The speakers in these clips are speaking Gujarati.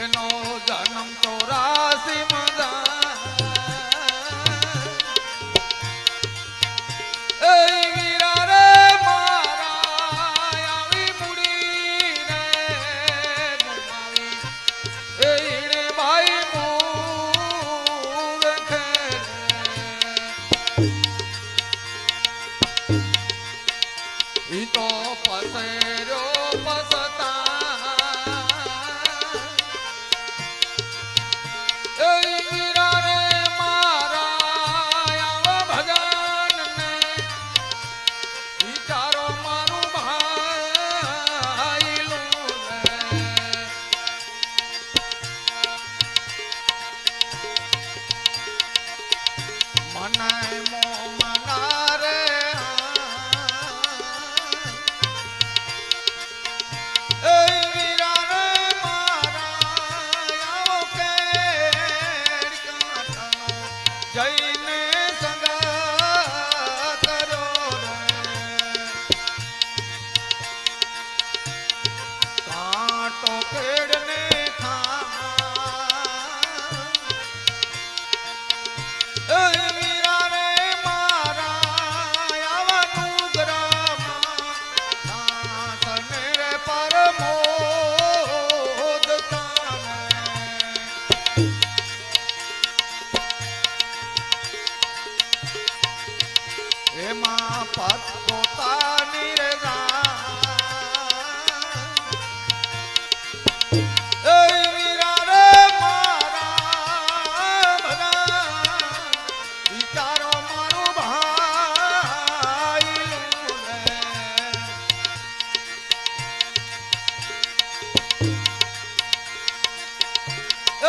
એનો જન્મ ચોરાસી મજા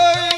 এই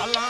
Allah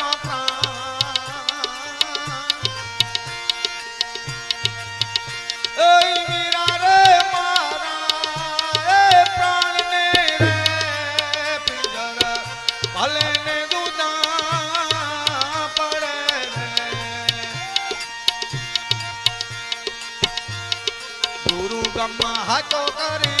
બ્રહ્મા હતો કરી